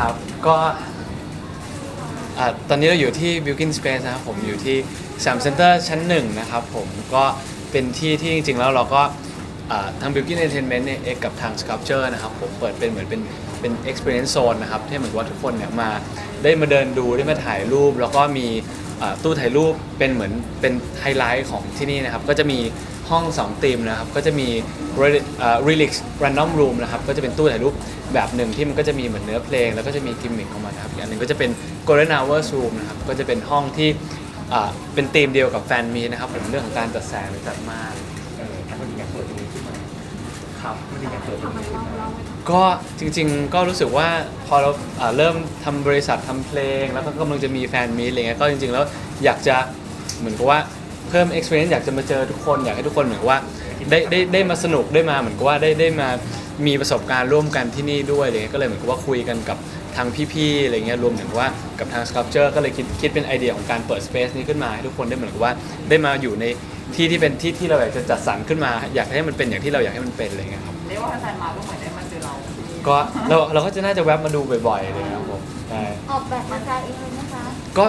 ครับก็อ่าตอนนี้เราอยู่ที่ Building Space นะครับผมอยู่ที่สามเซ็นเตอร์ชั้นหนึ่งนะครับผมก็เป็นที่ที่จริงๆแล้วเราก็อ่าทาง Building Entertainment เนี่ยเอกกับทาง Sculpture นะครับผมเปิดเป็นเหมือนเป็นเป็น experience zone นะครับที่เหมือนว่าทุกคนเนี่ยมาได้มาเดินดูได้มาถ่ายรูป แล้วก็มี อ่าตู้ถ่ายรูปเป็นเหมือนเป็นไฮไลท์ของที่นี่นะครับ ก็จะมีห้อง2ธีมนะครับ ก็จะมี Relix Random Room นะครับ ก็จะเป็นตู้ถ่ายรูปแบบหนึ่งที่มันก็จะมีเหมือนเนื้อเพลง แล้วก็จะมีกิมมิคของมันนะครับอีกอันหนึ่งก็จะเป็น Golden Hours Room นะครับ ก็จะเป็นห้องที่อ่าเป็นธีมเดียวกับแฟนมีนะครับผมเรื่องของการจัดแสงหรือจัดม่านเออมันอยากเปิดตรงนี้ขึ้นมาครับมันอยากเปิดตรงนี้ขึ้นมา ก็จริงๆ ก็รู้สึกว่าพอเราอ่าเริ่มทำบริษัททำเพลง แล้วก็กำลังจะมีแฟนมีตอะไรเงี้ยก็จริงๆ แล้วอยากจะเหมือนกับว่าเพิ่ม experience อยากจะมาเจอทุกคนอยากให้ทุกคนเหมือนกับว่าได้ได้ได้มาสนุกได้มาเหมือนกับว่าได้ได้มามีประสบการณ์ร่วมกันที่นี่ด้วยอะไรเงี้ยก็เลยเหมือนกับว่าคุยกันกับทางพี่ๆอะไรเงี้ยรวมถึงว่ากับทาง sculpture ก็เลยคิดคิดเป็นไอเดียของการเปิด space นี้ขึ้นมาให้ทุกคนได้เหมือนกับว่าได้มาอยู่ในที่ที่เป็นที่ที่เราอยากจะจัดสรรขึ้นมา อยากให้มันเป็นอย่างที่เราอยากให้มันเป็นอะไรเงี้ยครับ เรียกว่าแฟนมาก็เหมือนได้มา ก็เราเราก็จะน่าจะแวบมาดูบ่อยๆเลยครับผมใช่ออกแบบมาจากเองเลยนะคะ ก็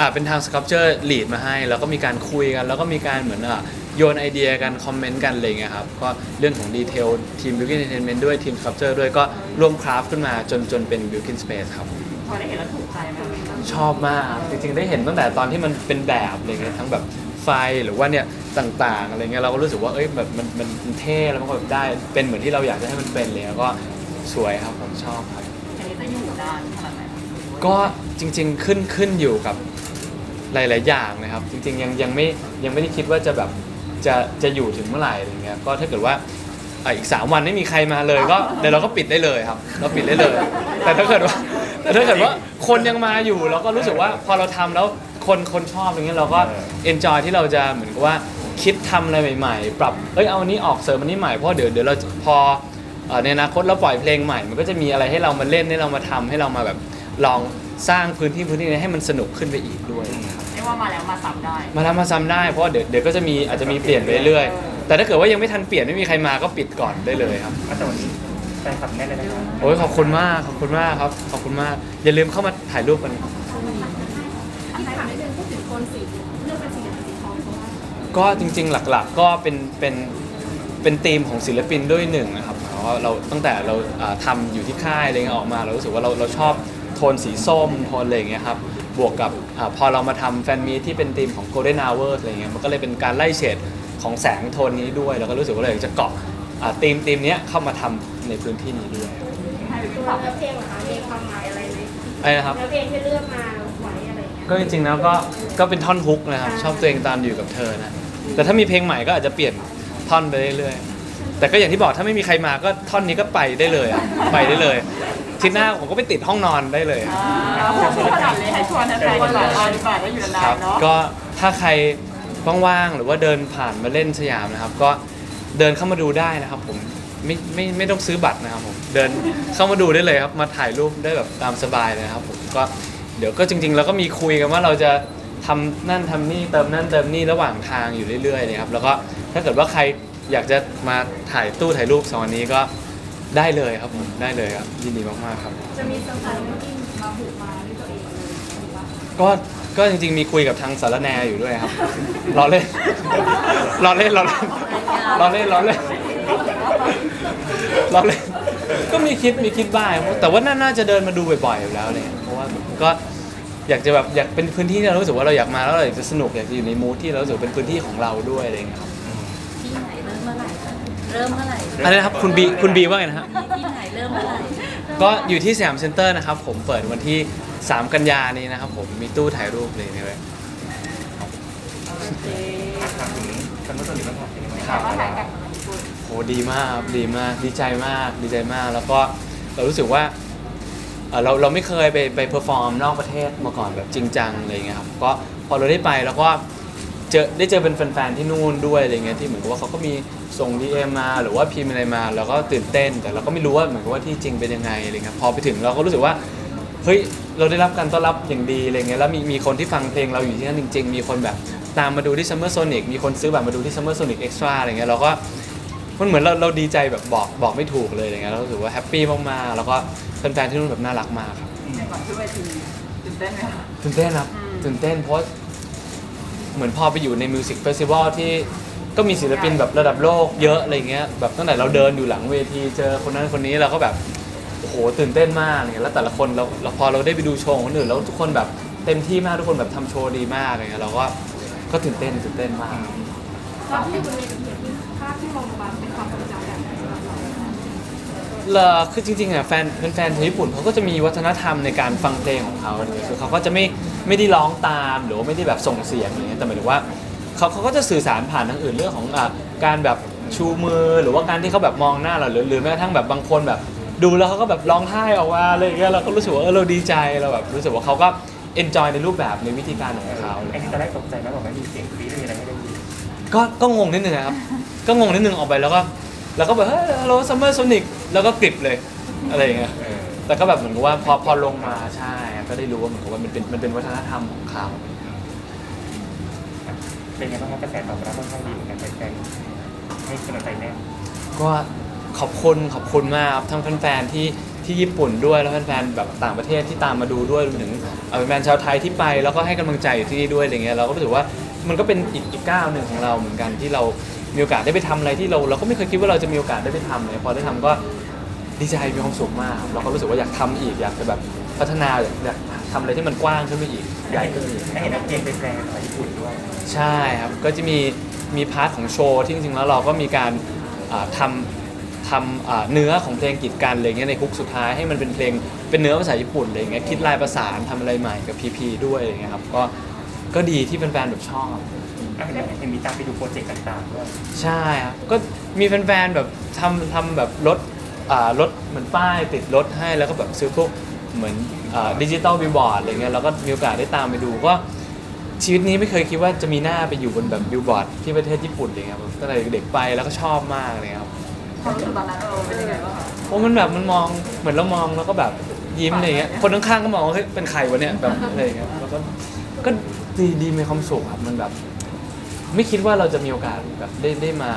อ่าเป็นทาง sculpture lead มาให้ แล้วก็มีการคุยกัน แล้วก็มีการเหมือนอะโยนไอเดียกันคอมเมนต์กันอะไรเงี้ยครับก็เรื่องของดีเทลทีม Building Entertainment ด้วยทีม sculpture ด้วยก็ร่วมคราฟขึ้นมาจนจนเป็น Building Space ครับ พอได้เห็นแล้วถูกใจไหมคะชอบมากครับจริงๆได้เห็นตั้งแต่ตอนที่มันเป็นแบบอะไรเงี้ยทั้งแบบไฟหรือว่าเนี่ยต่างๆอะไรเงี้ยเราก็รู้สึกว่าเอ้ยแบบมันมันมันเท่แล้วมันก็แบบได้เป็นเหมือนที่เราอยากจะให้มันเป็นเลยแล้วก็ สวยครับผมชอบครับ อันนี้จะอยู่นานขนาดไหนคะก็จริงๆขึ้นขึ้นอยู่กับหลายๆอย่างนะครับ จริงๆยังยังไม่ยังไม่ได้คิดว่าจะแบบจะจะอยู่ถึงเมื่อไหร่อะไรเงี้ยก็ถ้าเกิดว่าอะอีก3วันไม่มีใครมาเลยก็เดี๋ยวเราก็ปิดได้เลยครับ เราปิดได้เลย แต่ถ้าเกิดว่าแต่ถ้าเกิดว่าคนยังมาอยู่เราก็รู้สึกว่าพอเราทำแล้วคนคนชอบอย่างเงี้ยเราก็เอนจอยที่เราจะเหมือนกับว่าคิดทำอะไรใหม่ ๆ ปรับเอ้ยเอาอันนี้ออกเสริมอันนี้ใหม่เพราะเดี๋ยวเดี๋ยวเราพอ เอ่อในอนาคตเราปล่อยเพลงใหม่ มันก็จะมีอะไรให้เรามาเล่นให้เรามาทำให้เรามาแบบลองสร้างพื้นที่พื้นที่นี้ให้มันสนุกขึ้นไปอีกด้วยนะครับเรียกว่ามาแล้วมาซ้ำได้ มาทำมาซ้ำได้เพราะว่าเดี๋ยวเดี๋ยวก็จะมีอาจจะมีเปลี่ยนไปเรื่อยๆแต่ถ้าเกิดว่ายังไม่ทันเปลี่ยนไม่มีใครมาก็ปิดก่อนได้เลยครับอะแต่วันนี้แฟนคลับแน่นเลยนะครับโอ้ยขอบคุณมากขอบคุณมากครับขอบคุณมากอย่าลืมเข้ามาถ่ายรูปกัน ที่ถามนิดนึงพูดถึงโทนสีเลือกเป็นสีเหลืองสีทองเพราะว่าก็จริงๆหลักๆก็เป็นเป็นเป็นธีมของศิลปินด้วยหนึ่งนะครับ เพราะว่าเราตั้งแต่เราอ่าทำาอยู่ที่ค่ายอะไรเงี้ยออกมา เรารู้สึกว่าเราเราชอบโทนสีส้มโทนอะไรอย่างเงี้ยครับบวกกับอาพอเรามาทำแฟนมีตที่เป็นธีมของ Golden Hours อะไรเงี้ยมันก็เลยเป็นการไล่เฉดของแสงโทนนี้ด้วย แล้วก็รู้สึกว่าเราอยากจะเกาะอ่าธีมธีมเนี้ยเข้ามาทำในพื้นที่นี้ด้วยให้พี่ตัวตอบเนื้อเพลงของเขามีความหมายอะไรไหมไอ้นะครับเนื้อเพลงที่เลือกมาไว้อะไรเงี้ยก็จริงๆแล้วก็ก็เป็นท่อนฮุกนะครับชอบตัวเองตามอยู่กับเธอนะแต่ถ้ามีเพลงใหม่ก็อาจจะเปลี่ยนท่อนไปเรื่อยๆ แต่ก็อย่างที่บอกถ้าไม่มีใครมาก็ท่อนนี้ก็ไปได้เลยอะไปได้เลยทีหน้าผมก็ไปติดห้องนอนได้เลยอ่าผมพูดขนาดเลยให้ชวนแฟนๆดีกว่าเอาดีกว่าได้อยู่คนานรับๆเนาะก็ถ้าใครว่างๆหรือว่าเดินผ่านมาเล่นสยามนะครับ ก็เดินเข้ามาดูได้นะครับผมไม่ไม่ไม่ต้องซื้อบัตรนะครับผมเดินเข้ามาดูได้เลยครับมาถ่ายรูปได้แบบตามสบายเลยนะครับผมก็เดี๋ยวก็จริงๆเราก็มีคุยกันว่าเราจะทำนั่นทำนี่เติมนั่นเติมนี่ระหว่างทางอยู่เรื่อยๆเลยครับแล้วก็ถ้าเกิดว่าใคร อยากจะมาถ่ายตู้ถ่ายรูปสองอันนี้ก็ได้เลยครับผมได้เลยครับยินดีมากๆครับ จะมีเซอร์ไพรส์ที่มาผูกมาด้วยตัวเองเลยหรือว่าก็ก็จริงๆมีคุยกับทางสารแนอยู่ด้วยครับ รอเล่น รอเล่นรอเล่นรอเล่นรอเล่นรอเล่น ก็มีคิดมีคิดบ้างแต่ว่าน่าน่าจะเดินมาดูบ่อยๆอยู่แล้วเนี่ยเพราะว่าก็อยากจะแบบอยากเป็นพื้นที่ที่เรารู้สึกว่าเราอยากมาแล้วเราอยากจะสนุกอยากจะอยู่ในมูทที่เรารู้สึกเป็นพื้นที่ของเราด้วยอะไรอย่างเงี้ยครับ ที่ไหนเริ่มเมื่อไหร่คะ เริ่มเมื่อไหร่อะไรนะครับคุณบีคุณบีว่าไงนะฮะที่ไหนเริ่มเมื่อไหร่ก็อยู่ที่สยามเซ็นเตอร์นะครับ ผมเปิดวันที่ 3 กันยานี้นะครับ ผมมีตู้ถ่ายรูปเลยนี่เลยโอเคอะถามถึงกันว่าตอนนี้มันทำเป็นยังไงครับว่าถ่ายกลับมาญี่ปุ่นโหดีมากครับดีมากดีใจมากดีใจมาก แล้วก็เรารู้สึกว่าเอ่อเราเราไม่เคยไปไปเพอร์ฟอร์มนอกประเทศมาก่อนแบบจริงจังอะไรเงี้ยครับก็พอเราได้ไปแล้วก็ เจอได้เจอเป็นแฟนๆที่นู่นด้วยอะไรเงี้ยที่เหมือนกับว่าเขาก็มีส่ง DM มา หรือว่าพิมพ์อะไรมาเราก็ตื่นเต้น แต่เราก็ไม่รู้ว่าเหมือนกับว่าที่จริงเป็นยังไงอะไรเงี้ยพอไปถึงเราก็รู้สึกว่าเฮ้ยเราได้รับการต้อนรับอย่างดีอะไรเงี้ยแล้วมีมีคนที่ฟังเพลงเราอยู่ที่นั่นจริง ๆ มีคนแบบตามมาดูที่ Summer Sonic มีคนซื้อบัตรมาดูที่ Summer Sonic Extra อะไรเงี้ยเราก็มันเหมือนเราเราดีใจแบบบอกบอกไม่ถูกเลยอะไรเงี้ยเรารู้สึกว่าแฮปปี้มากๆแล้วก็แฟนๆที่นู่นแบบน่ารักมากครับก่อนขึ้นเวทีตื่นเต้นไหมคะตื่นเต้นครับอืมตื่นเต้นเพราะ เหมือนพอไปอยู่ในมิวสิกเฟสติวัลที่ก็มีศิลปินแบบระดับโลกเยอะอะไรเงี้ยแบบตั้งแต่เราเดินอยู่หลังเวทีเจอคนนั้นคนนี้เราก็แบบโอ้โหตื่นเต้นมากเนี่ยแล้วแต่ละคนเราเราพอเราได้ไปดูโชว์ของคนอื่นแล้วทุกคนแบบเต็มที่มากทุกคนแบบทำโชว์ดีมากอะไรเงี้ยเราก็ก็ตื่นเต้นตื่นเต้นมาก ตอนที่อยู่บนเวที เลอคือจริงๆอะแฟนแฟนๆคนญี่ปุ่นเขาก็จะมีวัฒนธรรมในการฟังเพลงของเขาเนี่ยคือเขาก็จะไม่ไม่ได้ร้องตามหรือว่าไม่ได้แบบส่งเสียงอะไรเงี้ยแต่หมายถึงว่าเขาเขาก็จะสื่อสารผ่านทางอื่นเรื่องของอะการแบบชูมือหรือว่าการที่เขาแบบมองหน้าเราหรือหรือแม้กระทั่งแบบบางคนแบบ ดูแล้วเขาก็แบบร้องไห้ออกมาอะไรอย่างเงี้ยเราก็รู้สึกว่าเออเราดีใจเราแบบรู้สึกว่าเขาก็เอนจอยในรูปแบบในวิธีการของเขาอะไรไอ้เงี้ย ที่ตอนแรกตกใจไหมบอกว่ามีเสียงกรี๊ดมีอะไรไม่ได้ยินก็ก็งงนิดนึงนะครับ ก็งงนิดนึงออกไปแล้วก็ แล้วก็แบบเฮ้ยฮัลโหลซัมเมอร์โซนิกแล้วก็กริบเลยอะไรอย่างเงี้ยเออแต่ก็แบบเหมือนกับว่าพอพอลงมาใช่ก็ได้รู้ว่าเหมือนกับว่ามันเป็นมันเป็นวัฒนธรรมของเขาเป็นไงบ้างครับกระแสตอบรับค่อนข้างดีเหมือนกันแฟนๆให้กำลังใจแน่นก็ขอบคุณขอบคุณมากครับทั้งแฟนๆที่ที่ญี่ปุ่นด้วยแล้วแฟนๆแบบต่างประเทศที่ตามมาดูด้วยรวมถึงเอ่อแฟนๆชาวไทยที่ไป แล้วก็ให้กำลังใจอยู่ที่นี่ด้วยอะไรเงี้ยเราก็รู้สึกว่ามันก็เป็นอีกอีกก้าวหนึ่งของเราเหมือนกันที่เรา มีโอกาสได้ไปทำอะไรที่เราเราก็ไม่เคยคิดว่าเราจะมีโอกาสได้ไปทำเลยพอได้ทำก็ดีใจมีความสุขมากครับเราก็รู้สึกว่าอยากทำอีกอยากจะแบบพัฒนาอยากอยากทำอะไรที่มันกว้างขึ้นไปอีกใหญ่ขึ้นไปอีกให้เห็นนักเพลงเป็นแปลภาษาญี่ปุ่นด้วยใช่ครับก็จะมีมีพาร์ทของโชว์ที่จริงๆแล้วเราก็มีการอ่าทำทำอ่าเนื้อของเพลงกีดกันอะไรเงี้ยในคุกสุดท้ายให้มันเป็นเพลงเป็นเนื้อภาษาญี่ปุ่นอะไรเงี้ยคิดลายประสานทำอะไรใหม่กับพีพีด้วยอะไรเงี้ยครับก็ก็ดีที่แฟนๆแบบชอบ เห็นเห็นมีตามไปดูโปรเจกต์ต่างๆด้วยใช่ครับ ก็มีแฟนๆแบบทำทำแบบรถอ่ารถเหมือนป้ายติดรถให้แล้วก็แบบซื้อพวกเหมือนดิจิตอลบิลบอร์ดอะไรเงี้ยเราก็มีโอกาสได้ตามไปดูก็ชีวิตนี้ไม่เคยคิดว่าจะมีหน้าไปอยู่บนแบบบิลบอร์ดที่ประเทศญี่ปุ่นเลยครับตั้งแต่เด็กๆไปแล้วก็ชอบมากเลยครับความรู้สึกตอนนั้นเราเป็นยังไงบ้างคะโอ้มันแบบมันมองเหมือนเรามองแล้วก็แบบยิ้มอะไรเงี้ยคนข้างๆก็มองว่าเฮ้ยเป็นใครวะเนี่ยแบบอะไรเงี้ยแล้วก็ก็ดีดีมีความสุขครับมันแบบ ไม่คิดว่าเราจะมีโอกาสแบบได้ได้มา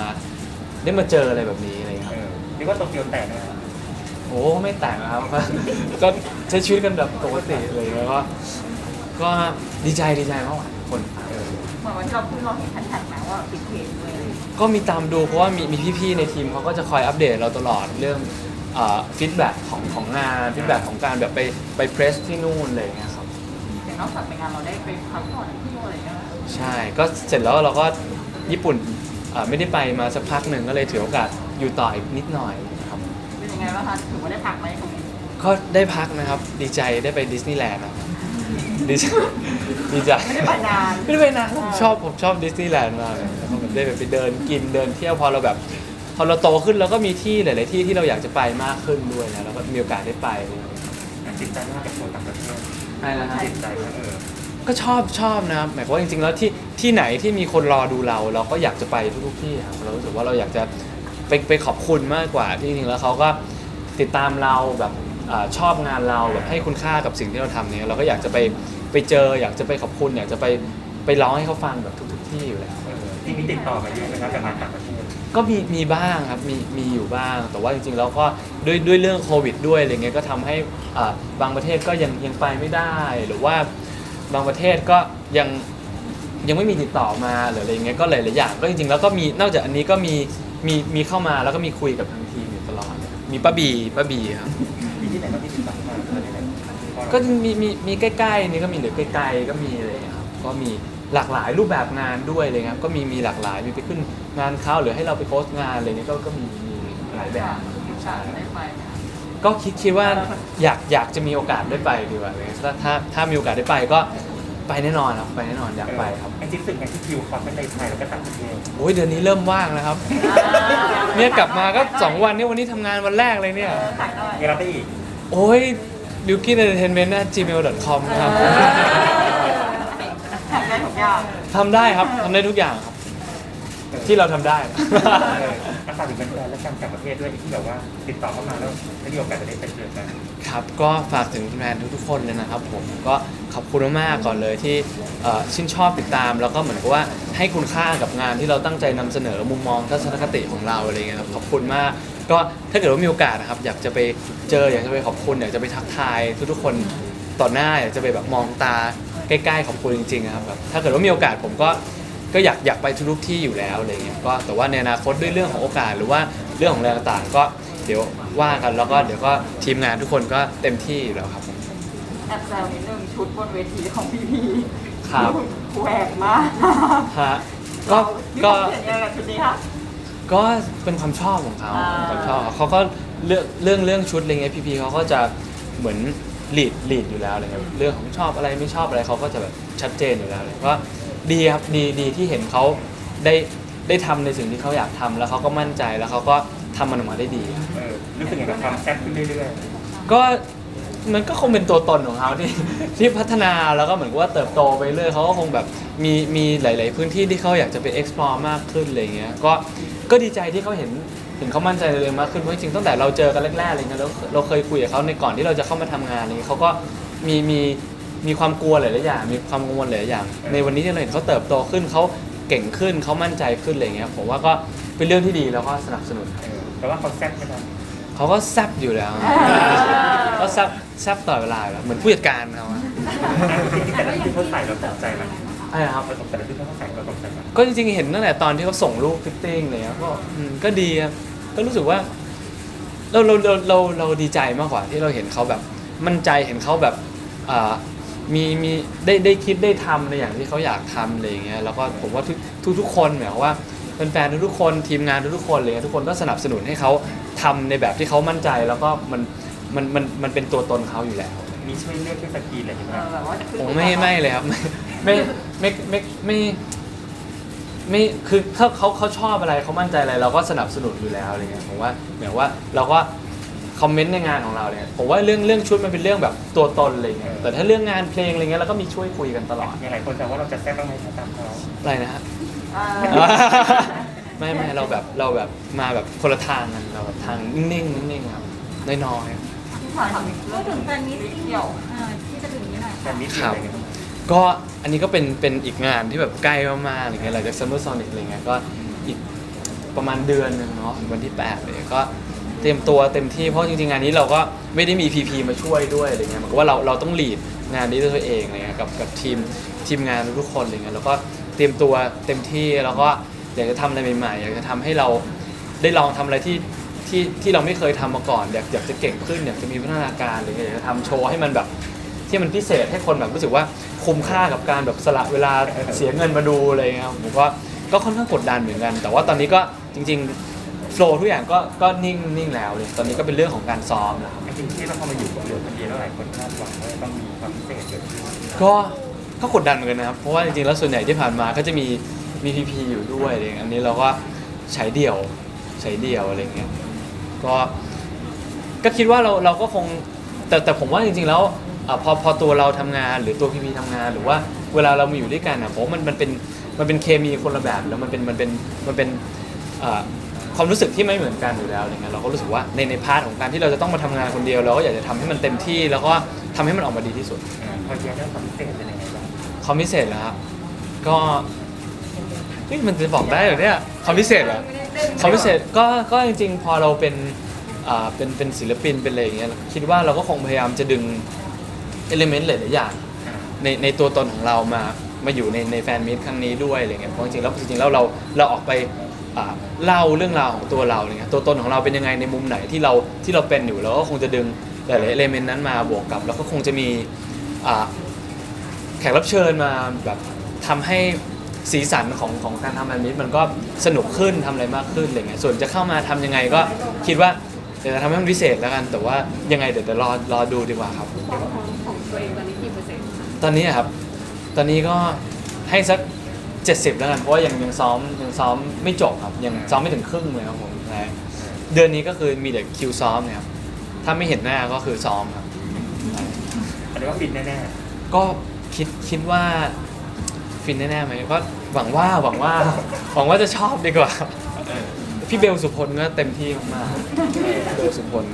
ได้มาเจออะไรแบบนี้อะไรเงี้ยครับเออเรียกว่าโตเกียวแตกนะครับโอ้ไม่แต่งนะครับ ก็ใช้ชีวิตกันแบบปกติเลยแล้วก็ก็ดีใจดีใจมากกว่าทุกคนเออเหมือนวันที่เราพูดเราเห็นแท็กๆนะว่าปิดเพจด้วยอะไรอย่างเงี้ยก็มีตามดูเพราะว่ามีมีพี่ๆในทีมเขาก็จะคอยอัปเดตเราตลอดเรื่องฟีดแบ็กของของงานฟีดแบ็กของการแบบไปไปเพรสที่นู่นอะไรอย่างเงี้ยครับแต่นอกจากไปงานเราได้ไปพักผ่อนที่ ใช่ ก็เสร็จแล้วเราก็ญี่ปุ่นอ่าไม่ได้ไปมาสักพักหนึ่งก็เลยถือโอกาสอยู่ต่ออีกนิดหน่อยครับ เป็นยังไงบ้างคะถือว่าได้พักไหมตรงนี้ก็ได้พักนะครับ ดีใจได้ไปดิสนีย์แลนด์นะครับดีใจดีใจ ไม่ได้ไปนาน ไม่ได้ไปนานผมชอบผมชอบดิสนีย์แลนด์มากเลยแล้วก็แบบได้แบบไปเดินกินเดินเที่ยวพอเราแบบ พอเราโตขึ้นเราก็มีที่หลาย ๆ ที่ที่เราอยากจะไปมากขึ้นด้วยนะแล้วก็มีโอกาสได้ไปเลยจิตใจมากกับคนต่างประเทศใช่แล้วครับจิตใจนะเออ ก็ชอบชอบนะครับหมายความว่าจริงๆแล้วที่ที่ไหนที่มีคนรอดูเรา เราก็อยากจะไปทุกๆที่ครับเรารู้สึกว่าเราอยากจะไปไปขอบคุณมากกว่าที่จริงๆแล้วเขาก็ติดตามเราแบบอาชอบงานเราแบบให้คุณค่ากับสิ่งที่เราทำเนี่ยเราก็อยากจะไปไปเจอ อยากจะไปขอบคุณอยากจะไปไปร้องให้เขาฟังแบบทุกๆที่อยู่แล้วเออที่มีติดต่อมาเยอะนะครับจากงานต่างประเทศก็มีมีบ้างครับมีมีอยู่บ้าง แต่ว่าจริงๆแล้วก็ด้วยด้วยเรื่องโควิดด้วยอะไรเงี้ยก็ทำให้อ่าบางประเทศก็ยังยังไปไม่ได้หรือว่า บางประเทศก็ยังยังไม่มีติดต่อมาหรืออะไรเงี้ยก็หลายๆอย่างก็จริงๆแล้วก็มีนอกจากอันนี้ก็มีมีมีเข้ามาแล้วก็มีคุยกับทางทีมอยู่ตลอด มีป้าบีป้าบีครับมีที่ไหนบ้างที่ติดต่อมาประเทศไหนก็มีมีมีใกล้ๆนี่ก็มีหรือไกลๆก็มีอะไรเงี้ยครับก็มีหลากหลายรูปแบบงานด้วยเลยครับก็มีมีหลากหลายมีไปขึ้นงานเขาหรือให้เราไปโพสต์งานอะไรเงี้ยก็ก็มีมีหลายแบบใช่ได้ไปไหมคะ ก็คิดคิดว่าอยากอยากจะมีโอกาสได้ไปดีกว่าเลยถ้าถ้าถ้ามีโอกาสได้ไปก็ไปแน่นอนครับไปแน่นอนอยากไปครับไอ้จิ๊บสึกไงที่คิวความเป็นในไทยแล้วก็ต่างประเทศโอ้ยเดือนนี้เริ่มว่างแล้วครับ เนี่ยกลับมาก็ 2 วันเนี่ยวันนี้ทำงานวันแรกเลยเนี่ยถ่ายหน่อยยังรับได้อีกโอ้ย b i l k i n entertainment gmail.com นะครับ ทำได้ทุกอย่างทำได้ครับทำได้ทุกอย่างครับ ที่เราทำได้เอออาฝากถึงแฟนๆและการต่างประเทศด้วยที่แบบว่าติดต่อเข้ามาแล้วได้มีโอกาสจะได้ไปเจอกันครับก็ฝากถึงแฟนๆทุกๆคนเลยนะครับผมก็ขอบคุณมากๆก่อนเลยที่เอ่อชื่นชอบติดตาม แล้วก็เหมือนกับว่าให้คุณค่ากับงานที่เราตั้งใจนำเสนอมุมมองทัศนคติของเราอะไรเงี้ยครับขอบคุณมาก ก็ถ้าเกิดว่ามีโอกาสนะครับ อยากจะไปเจออยากจะไปขอบคุณอยากจะไปทักทายทุกๆคนต่อหน้าอยากจะไปแบบมองตาใกล้ๆขอบคุณจริงๆนะครับแบบถ้าเกิดว่ามีโอกาสผมก็ ก็อยากอยากไปทุกๆที่อยู่แล้วอะไรเงี้ยก็แต่ว่าในอนาคตด้วยเรื่องของโอกาสหรือว่าเรื่องของอะไรต่างๆ ก็เดี๋ยวว่ากันแล้วก็เดี๋ยวก็ทีมงานทุกคนก็เต็มที่อยู่แล้วครับผมแอบแซวนิดนึงชุดบนเวทีของพี่พีครับแหวกมากฮะก็ก็ เห็นยังไงกับชุดนี้คะ ก็เป็นความชอบของเขาอ่า ความชอบเขาก็เรื่องเรื่องเรื่องชุดอะไรเงี้ยพี่พีเขาก็จะเหมือนลีดลีดอยู่แล้วอะไรเงี้ยเรื่องของชอบอะไรไม่ชอบอะไรเขาก็จะแบบชัดเจนอยู่แล้วเลยก็ ดีครับดีดีที่เห็นเขาได้ได้ทำในสิ่งที่เขาอยากทำแล้วเขาก็มั่นใจแล้วเขาก็ทำมันออกมาได้ดีครับเออรู้สึกอย่างกับความแซ่บขึ้นเรื่อยก็มันก็คงเป็นตัวตนของเขาที่ ที่พัฒนาแล้วก็เหมือนกับว่าเติบโตไปเรื่อยเขาก็คงแบบมีมีหลาย ๆ พื้นที่ที่เขาอยากจะไป explore มากขึ้นอะไรเงี้ยก็ก็ดีใจที่เขาเห็นเห็นเขามั่นใจในตัวเองมากขึ้นเพราะจริงๆตั้งแต่เราเจอกันแรกๆอะไรเงี้ยเราเราเคยคุยกับเขาในก่อนที่เราจะเข้ามาทำงานอะไรเงี้ยเขาก็มีมี มีความกลัวหลายๆอย่าง มีความกังวลหลายๆอย่าง ในวันนี้ที่เราเห็นเขาเติบโตขึ้นเขาเก่งขึ้นเขามั่นใจขึ้นอะไรเงี้ยผมว่าก็เป็นเรื่องที่ดีแล้วก็สนับสนุนๆเออแต่ว่าเขาแซ่บไหมครับเขาก็แซบอยู่แล้วก็แซบแซบตลอดเวลาอยู่แล้วเหมือนผู้จัดการเขาอะจริงๆแต่ละชุดเขาใส่เราตกใจไหมใช่ครับเราตกแต่ละชุดเขาใส่เราตกใจไหมก็จริงๆเห็นตั้งแต่ตอนที่เขาส่งรูปฟิตติ้งเลยครับก็อืมก็ดีครับก็รู้สึกว่าเราเราเราเราเราดีใจมากกว่าที่เราเห็นเขาแบบมั่นใจเห็นเขาแบบอ่า มีมีได้ได้คิดได้ทำในอย่างที่เขาอยากทำอะไรอย่างเงี้ยแล้วก็ผมว่าทุกทุกทุกคนหมายความว่าแฟนๆทุกๆคนทีมงานทุกๆคนอะไรเลยทุกคนก็สนับสนุนให้เขาทำในแบบที่เขามั่นใจแล้วก็มันมันมันมันเป็นตัวตนเขาอยู่แล้ว มีช่วยเลือกช่วยสกรีนอะไรอย่างเอเงี้ยอแบบว่าจะขึ้นผมไม่ไม่เลยครับ ไม่ไม่ไม่ไม่ไม่ไม่คือถ้าเขาเขาชอบอะไรเขามั่นใจอะไร เราก็สนับสนุนอยู่แล้วอะไรเงี้ยผมว่าเหมือนว่าเราก็ คอมเมนต์ในงานของเราเนี่ยผมว่าเรื่องเรื่องชุดมันเป็นเรื่องแบบตัวตนอะไรเงี้ยแต่ถ้าเรื่องงานเพลงอะไรเงี้ยเราก็มีช่วยคุยกันตลอดอย่างหลายคนแซวว่าเราจะแซ่บบ้างไหมตามเขาอะไรนะฮะเออไม่ไม่เราแบบเราแบบมาแบบคนละทางกันเราแบบทางนิ่งๆนิ่งๆครับน้อยๆที่ผ่านมาพูดถึงแฟนมิตติ้งเกี่ยวอ่าที่จะถึงนี้หน่อยแต่ค่ะมิดอะไรเงี้ยก็อันนี้ก็เป็นเป็นอีกงานที่แบบใกล้มากๆอะไรเงี้ยหลังจาก Summer Sonic อะไรเงี้ยก็อีกประมาณเดือนหนึงเนาะถึงวันที่8เลยก็ เตรียมตัวเต็มที่เพราะจริงๆงานนี้เราก็ไม่ได้มี PP มาช่วยด้วยอะไรเงี้ยมือนกับว่าเราเราต้องลีดงานนี้ด้วยตัวเองอะไรเงี้ยกับกับทีมทีมงานทุกคนอะไรเงี้ยแล้วก็เตรียมตัวเต็มที่แล้วก็อยากจะทำอะไรใหม่ๆอยากจะทำให้เราได้ลองทำอะไรที่ที่ที่เราไม่เคยทำมาก่อนอยากอยากจะเก่งขึ้นอยากจะมีพัฒนาการอะไรเงี้ยอยากจะทำโชว์ให้มันแบบ ที่มันพิเศษให้คนแบบรู้สึกว่าคุ้มค่ากับการแบบสละเวลา เสียเงินมาดูอะไรเงี้ยผมก็ก็ค่อนข้างกดดันเหมือนกัน แต่ว่าตอนนี้ก็จริง ๆ โฟล์ทุกอย่างก็ก็นิ่งนิ่งแล้วเลยตอนนี้ก็เป็นเรื่องของการซ้อมแล้วครับจริงๆที่เราเข้ามาอยู่กับเรือคนเดียวแล้วหลายคนคาดหวังว่าจะต้องมีความพิเศษเกิดขึ้นก็ก็กดดันเหมือนกันนะครับเพราะว่าจริงๆแล้วส่วนใหญ่ที่ผ่านมาก็จะมีมีพีพีอยู่ด้วยอะไรเงี้ยอันนี้เราก็ใช้เดี่ยวใช้เดี่ยวอะไรเงี้ยก็ก็คิดว่าเราเราก็คงแต่แต่ผมว่าจริงๆแล้วอะพอพอตัวเราทำงานหรือตัวพีพีทำงาน หรือว่าเวลาเรามาอยู่ด้วยกันอะผมว่ามันมันเป็นมันเป็นเคมีคนละแบบแล้วมันเป็นมันเป็นมันเป็นอ่า ความรู้สึกที่ไม่เหมือนกันอยู่แล้วอะไรเงี้ยเราก็รู้สึกว่าในในพาร์ทของการที่เราจะต้องมาทำงานคนเดียวเราก็อยากจะทำให้มันเต็มที่ แล้วก็ทำให้มันออกมาดีที่สุดอ่าพอแยกได้ความพิเศษเป็นยังไงบ้างความพิเศษเหรอครับ ก็นี่มันจะบอกได้เหรอเนี่ยความพิเศษเหรอ ความพิเศษก็ก็จริงๆ พอเราเป็นอ่าเป็นเป็นศิลปินเป็นอะไรอย่างเงี้ยคิดว่าเราก็คงพยายามจะดึงเอลิเมนต์หลายๆอย่างอ่าในในตัวตนของเรามามาอยู่ในในแฟนมิตครั้งนี้ด้วยอะไรเงี้ยเพราะจริงๆแล้วจริงๆแล้วเราเราออกไป อ่าเล่าเรื่องราวของตัวเราอะไรเงี้ยตัวตนของเราเป็นยังไงในมุมไหนที่เราที่เราเป็นอยู่เราก็คงจะดึงหลายๆเอลิเมนต์นั้นมาบวกกับ แล้วก็คงจะมีอ่าแขกรับเชิญมาแบบทำให้สีสันของของการทำแฟนมิตมันก็สนุกขึ้นทำอะไรมากขึ้นอะไรเงี้ยส่วนจะเข้ามาทำยังไงก็คิดว่าเดี๋ยวจะทำให้มันพิเศษแล้วกัน แต่ว่ายังไงเดี๋ยวจะรอรอดูดีกว่าครับของของของตัวเองตอนนี้กี่เปอร์เซ็นต์ตอนนี้อะครับ ตอนนี้ก็ให้สัก 70 แล้วกันเพราะว่ายังยังซ้อมยังซ้อมไม่จบครับยังซ้อมไม่ถึงครึ่งเลยครับผมใช่เดือนนี้ก็คือมีแต่คิวซ้อมเนี่ยครับถ้าไม่เห็นหน้าก็คือซ้อมครับ อันนี้ว่าฟินแน่ก็คิดคิดว่าฟินแน่ๆไหมก็หวังว่าหวังว่า หวังว่าจะชอบดีกว่า พี่เบลสุพลก็เต็มที่มากๆเบลสุพล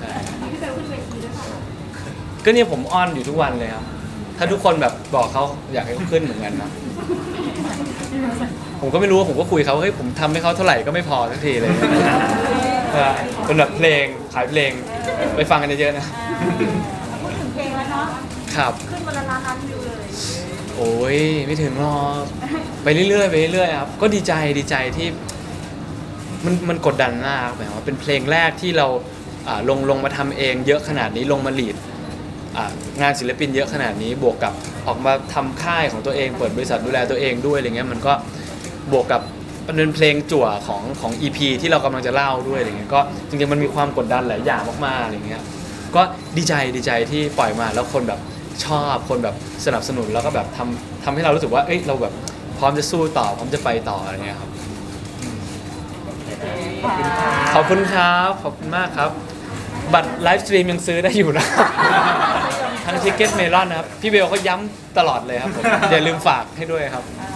ใช่พี่เบลขึ้นเวทีด้วยค่ะก็เนี่ยผมอ้อนอยู่ทุกวันเลยครับ ถ้าทุกคนแบบบอกเขาอยากให้เขาขึ้นเหมือนกันนะ ผมก็ไม่รู้ว่าผมก็คุยเขาเฮ้ยผมทำให้เขาเท่าไหร่ก็ไม่พอสักทีเลยเออเป็นแบบเพลงขายเพลงไปฟังกันเยอะๆนะพูดถึงเพลงแล้วเนาะครับ ขึ้นวันละล้านล้านวิวเลย โอ้ยไม่ถึงหรอกไปเรื่อยๆไปเรื่อยๆครับก็ดีใจดีใจที่ มันมันกดดันมากหมายความว่าเป็นเพลงแรกที่เราอ่าลงลงมาทำเองเยอะขนาดนี้ลงมาลีด อ่างานศิลปินเยอะขนาดนี้บวกกับออกมาทำค่ายของตัวเองเปิดบริษัทดูแลตัวเองด้วยอะไรเงี้ยมันก็บวกกับมันเป็นเพลงจั่วของของ EP ที่เรากำลังจะเล่าด้วยอะไรเงี้ยก็จริงๆมันมีความกดดันหลายอย่างมากๆอะไรเงี้ยก็ดีใจดีใจที่ปล่อยมาแล้วคนแบบชอบคนแบบสนับสนุนแล้วก็แบบทำทำให้เรารู้สึกว่าเอ้ยเราแบบพร้อมจะสู้ต่อพร้อมจะไปต่ออะไรเงี้ยครับขอบคุณค่ะขอบคุณครับขอบคุณมากครับ บัตรไลฟ์สตรีมยังซื้อได้อยู่นะ ทั้งทิกเก็ตเมลอนนะครับ พี่เบลเขาย้ำตลอดเลยครับผมอย่าลืมฝากให้ด้วยครับ อ่า